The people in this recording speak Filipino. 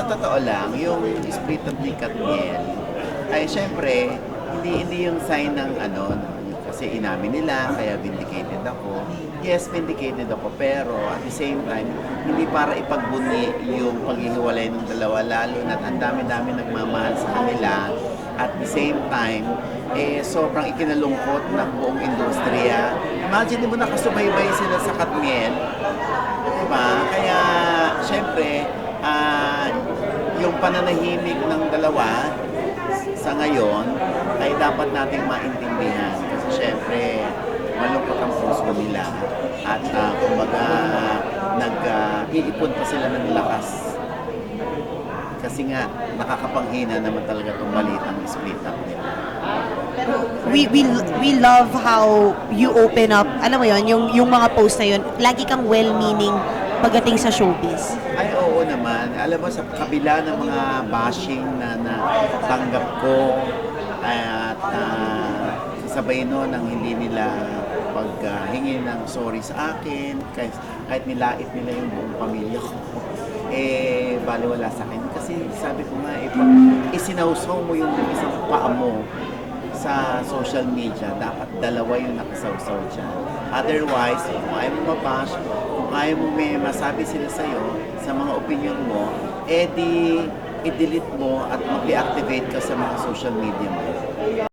sa totoo lang, yung split of ni Katniel, ay syempre, hindi, hindi yung sign ng ano, kasi inamin nila, kaya vindicated ako. Yes, vindicated ako, pero at the same time, hindi para ipagbunyi yung paghihiwalay ng dalawa, lalo na ang dami-dami nagmamahal sa kanila. At the same time, eh, sobrang ikinalungkot ng buong industriya. Imagine mo nakasubaybay sila sa Katniel, Diba? Kaya, syempre, ah, yung pananahimik ng dalawa sa ngayon ay dapat nating maintindihan. Kasi syempre, malungkot ang puso nila. At uh, kumbaga, nag-iipon pa sila ng lakas. Kasi nga, nakakapanghina naman talaga itong balitang split up nila. we we we love how you open up alam mo yon yung yung mga post na yon lagi kang well-meaning pagdating sa showbiz Ay, oo naman. Alam mo, sa kabila ng mga bashing na natanggap ko at uh, sabay no nang hindi nila paghingi ng sorry sa akin, kahit, kahit nilait nila yung buong pamilya ko, eh, baliwala sa akin. Kasi sabi ko nga, eh, pag isinawsaw mo yung isang paa mo sa social media, dapat dalawa yung nakasawsaw dyan. Otherwise, kung ayaw mo mabash, kung ayaw mo may masabi sila sa'yo, sa mga opinion mo, eh di i-delete mo at mag-deactivate ka sa mga social media mo.